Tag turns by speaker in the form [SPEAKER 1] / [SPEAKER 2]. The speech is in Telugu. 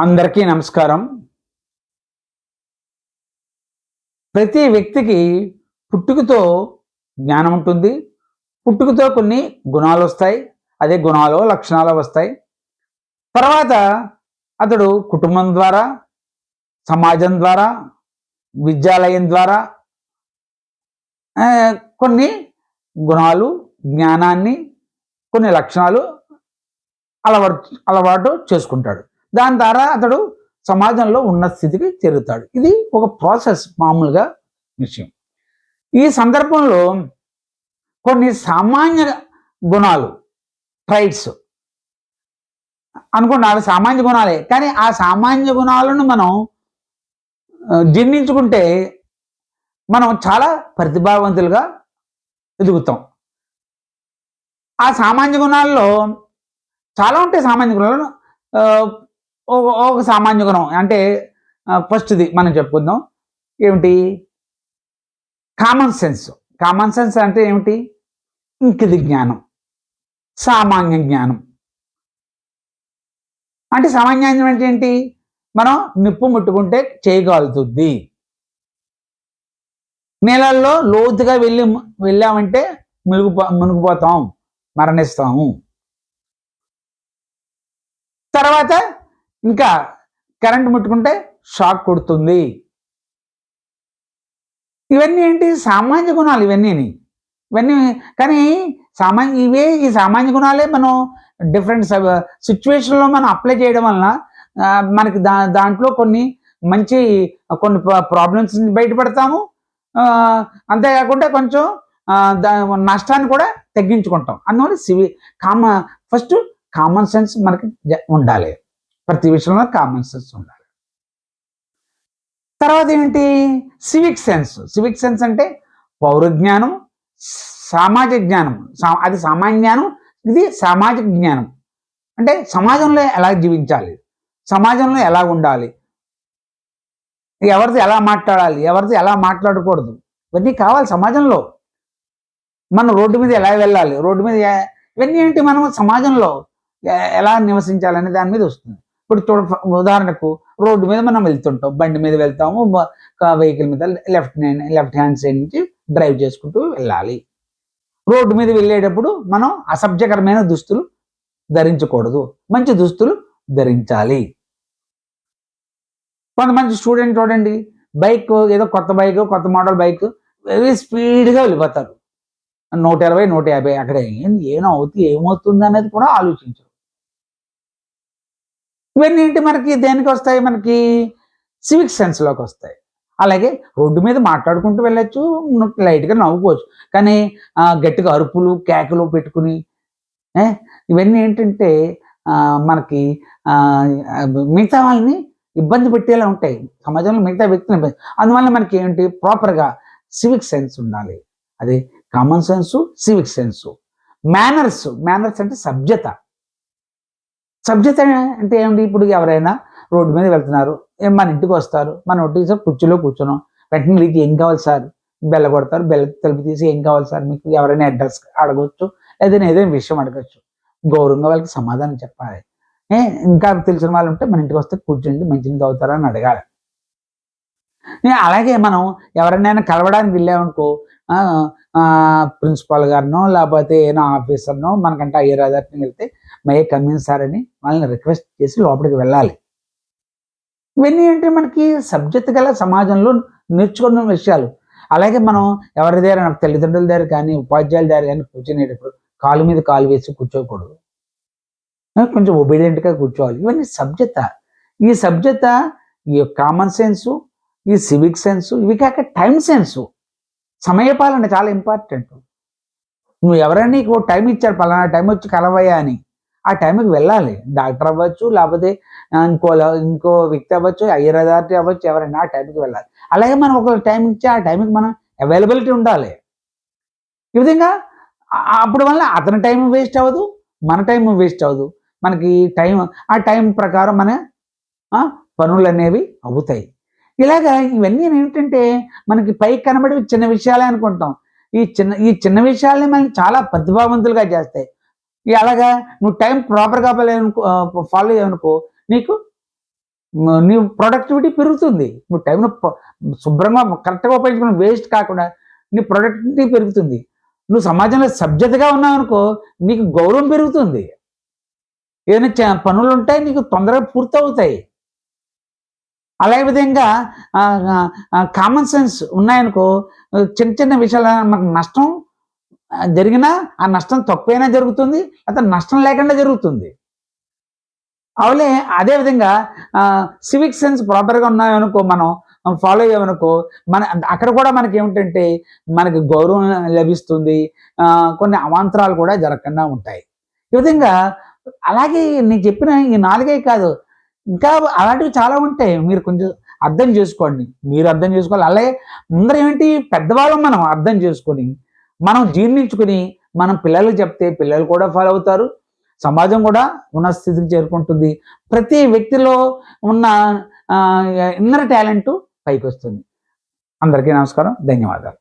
[SPEAKER 1] అందరికీ నమస్కారం. ప్రతి వ్యక్తికి పుట్టుకతో జ్ఞానం ఉంటుంది. పుట్టుకతో కొన్ని గుణాలు వస్తాయి. అదే గుణాలు లక్షణాలు వస్తాయి. తర్వాత అతడు కుటుంబం ద్వారా సమాజం ద్వారా విద్యాలయం ద్వారా కొన్ని గుణాలు జ్ఞానాన్ని కొన్ని లక్షణాలు అలవాటు అలవాటు చేసుకుంటాడు. దాని ద్వారా అతడు సమాజంలో ఉన్న స్థితికి చేరుతాడు. ఇది ఒక ప్రాసెస్ మామూలుగా విషయం. ఈ సందర్భంలో కొన్ని సామాన్య గుణాలు ట్రైట్స్ అనుకోండి అవి సామాన్య గుణాలే. కానీ ఆ సామాన్య గుణాలను మనం జీర్ణించుకుంటే మనం చాలా ప్రతిభావంతులుగా ఎదుగుతాం. ఆ సామాన్య గుణాల్లో చాలా ఉంటాయి సామాన్య గుణాలను ఒక ఒక సామాన్య గుణం. అంటే ఫస్ట్ది మనం చెప్పుకుందాం. ఏమిటి? కామన్ సెన్స్ కామన్ సెన్స్ అంటే ఏమిటి? ఇంకిది జ్ఞానం. సామాన్య జ్ఞానం. అంటే సామాన్య జ్ఞానం అంటే ఏంటి? మనం నిప్పు ముట్టుకుంటే చేయగలుగుతుంది నీళ్ళల్లో లోతుగా వెళ్ళి వెళ్ళామంటే మునిగిపో మునిగిపోతాం. మరణిస్తాము. తర్వాత ఇంకా కరెంట్ ముట్టుకుంటే షాక్ కొడుతుంది. ఇవన్నీ ఏంటి? సామాన్య గుణాలు ఇవన్నీ ఇవన్నీ కానీ సామాన్య ఇవే ఈ సామాన్య గుణాలే మనం డిఫరెంట్ సిచ్యువేషన్లో మనం అప్లై చేయడం వలన మనకి దా దాంట్లో కొన్ని మంచి కొన్ని ప్రాబ్లమ్స్ బయటపడతాము. అంతేకాకుండా కొంచెం దా నష్టాన్ని కూడా తగ్గించుకుంటాం. అందువల్ల సివి కామ ఫస్ట్ కామన్ సెన్స్ మనకి జ- ఉండాలి. ప్రతి విషయంలో కామన్ సెన్స్ ఉండాలి. తర్వాత ఏంటి సివిక్ సెన్స్ సివిక్ సెన్స్ అంటే పౌర జ్ఞానం సామాజిక జ్ఞానం. సా- అది సామాన్య జ్ఞానం ఇది సామాజిక జ్ఞానం. అంటే సమాజంలో ఎలా జీవించాలి? సమాజంలో ఎలా ఉండాలి? ఎవరితో ఎలా మాట్లాడాలి? ఎవరితో ఎలా మాట్లాడకూడదు? ఇవన్నీ కావాలి సమాజంలో. మనం రోడ్డు మీద ఎలా వెళ్ళాలి? రోడ్డు మీద ఇవన్నీ ఏంటి మనం సమాజంలో ఎలా నివసించాలనే దాని మీద వస్తుంది. ఇప్పుడు చూడ ఉదాహరణకు రోడ్డు మీద మనం వెళ్తుంటాం. బండి మీద వెళ్తాము వెహికల్ మీద లెఫ్ట్ లెఫ్ట్ హ్యాండ్ సైడ్ నుంచి డ్రైవ్ చేసుకుంటూ వెళ్ళాలి. రోడ్డు మీద వెళ్ళేటప్పుడు మనం అసభ్యకరమైన దుస్తులు ధరించకూడదు. మంచి దుస్తులు ధరించాలి. కొంతమంది స్టూడెంట్ చూడండి బైక్ ఏదో కొత్త బైక్ కొత్త మోడల్ బైక్ వెరీ స్పీడ్గా వెళ్ళిపోతారు. నూట ఇరవై నూట యాభై అక్కడ ఏం ఏమవుతుంది ఏమవుతుంది అనేది కూడా ఆలోచించరు. ఇవన్నీ ఏంటి మనకి దేనికి వస్తాయి? మనకి సివిక్ సెన్స్లోకి వస్తాయి. అలాగే రోడ్డు మీద మాట్లాడుకుంటూ వెళ్ళొచ్చు లైట్గా నవ్వుకోవచ్చు. కానీ గట్టిగా అరుపులు కేకలు పెట్టుకుని ఇవన్నీ ఏంటంటే మనకి మిగతా వాళ్ళని ఇబ్బంది పెట్టేలా ఉంటాయి. సమాజంలో మిగతా వ్యక్తులు అందువల్ల మనకి ఏంటి? ప్రాపర్గా సివిక్ సెన్స్ ఉండాలి. అదే common sense civic sense manners manners అంటే సభ్యత. సబ్జెక్ట్ అంటే ఏమిటి ఇప్పుడు ఎవరైనా రోడ్డు మీద వెళ్తున్నారు మన ఇంటికి వస్తారు మన ఒట్టి సార్ కుర్చీలో కూర్చున్నాం వెంటనే మీకు ఏం కావాలి సార్? బెల్ల కొడతారు బెల్ల తలుపు తీసి ఏం కావాలి సార్? మీకు ఎవరైనా అడ్రస్ అడగవచ్చు ఏదైనా ఏదైనా విషయం అడగచ్చు. గౌరవంగా వాళ్ళకి సమాధానం చెప్పాలి. ఇంకా తెలిసిన వాళ్ళు ఉంటే మన ఇంటికి వస్తే కూర్చోండి మంచిని తాగుతారా అని అడగాలి. అలాగే మనం ఎవరినైనా కలవడానికి వెళ్ళామనుకో ప్రిన్సిపాల్ గారినో లేకపోతే ఏదైనా ఆఫీసర్నో మనకంటే అయ్యర్ అదర్ని వెళ్తే మై కమ్యూన్ సార్ అని వాళ్ళని రిక్వెస్ట్ చేసి లోపలికి వెళ్ళాలి. ఇవన్నీ ఏంటి మనకి సబ్జెక్ట్ గల సమాజంలో నేర్చుకున్న విషయాలు. అలాగే మనం ఎవరి దగ్గర తల్లిదండ్రుల దగ్గర కానీ ఉపాధ్యాయుల దగ్గర కానీ కూర్చునేటప్పుడు కాలు మీద కాలు వేసి కూర్చోకూడదు. కొంచెం ఒబీడియంట్గా కూర్చోవాలి. ఇవన్నీ సబ్జెక్ట ఈ సబ్జెక్ట ఈ కామన్ సెన్సు ఈ సివిక్ సెన్సు ఇవి కాక టైం సెన్సు సమయపాలన చాలా ఇంపార్టెంట్ నువ్వు ఎవరైనా నీకు టైం ఇచ్చారు పలానా టైం వచ్చి కలవయ్యా అని. ఆ టైంకి వెళ్ళాలి. డాక్టర్ అవ్వచ్చు లేకపోతే ఇంకో ఇంకో వ్యక్తి అవ్వచ్చు అయ్యర్ అథారిటీ అవ్వచ్చు ఎవరైనా ఆ టైంకి వెళ్ళాలి. అలాగే మనం ఒక టైం ఇచ్చి ఆ టైంకి మనం అవైలబిలిటీ ఉండాలి. ఈ విధంగా అప్పుడు వల్ల అతని టైం వేస్ట్ అవ్వదు మన టైం వేస్ట్ అవ్వదు. మనకి టైం ఆ టైం ప్రకారం మన పనులు అనేవి అవుతాయి. ఇలాగా ఇవన్నీ ఏంటంటే మనకి పైకి కనబడి చిన్న విషయాలే అనుకుంటాం. ఈ చిన్న ఈ చిన్న విషయాలని మనకి చాలా ప్రతిభావంతులుగా చేస్తాయి. ఎలాగా అలాగా నువ్వు టైం ప్రాపర్గా ఫాలో అయ్యానుకో నీకు నీ ప్రొడక్టివిటీ పెరుగుతుంది. నువ్వు టైంను శుభ్రంగా కరెక్ట్గా ఉపయోగించుకున్న వేస్ట్ కాకుండా నీ ప్రొడక్టివిటీ పెరుగుతుంది. నువ్వు సమాజంలో సభ్యతగా ఉన్నావు అనుకో నీకు గౌరవం పెరుగుతుంది. ఏదైనా చ- పనులు ఉంటాయి నీకు తొందరగా పూర్తవుతాయి. అలాగే విధంగా కామన్ సెన్స్ ఉన్నాయనుకో చిన్న చిన్న విషయాలు మనకు నష్టం జరిగినా ఆ నష్టం తక్కువైనా జరుగుతుంది అతను నష్టం లేకుండా జరుగుతుంది. అవులే అదే విధంగా సివిక్ సెన్స్ ప్రాపర్గా ఉన్నాయనుకో మనం ఫాలో అయ్యామనుకో మన అక్కడ కూడా మనకి ఏమిటంటే మనకి గౌరవం లభిస్తుంది కొన్ని అవాంతరాలు కూడా జరగకుండా ఉంటాయి. ఈ విధంగా అలాగే నేను చెప్పిన ఈ నాలుగే కాదు ఇంకా అలాంటివి చాలా ఉంటాయి. మీరు కొంచెం అర్థం చేసుకోండి. మీరు అర్థం చేసుకోవాలి. అలాగే ముందర ఏంటి పెద్దవాళ్ళం మనం అర్థం చేసుకొని మనం జీర్ణించుకుని మనం పిల్లలకు చెప్తే పిల్లలు కూడా ఫాలో అవుతారు. సమాజం కూడా ఉన్న స్థితికి చేరుకుంటుంది. ప్రతి వ్యక్తిలో ఉన్న ఇన్నర్ టాలెంట్ పైకి వస్తుంది అందరికీ నమస్కారం. ధన్యవాదాలు.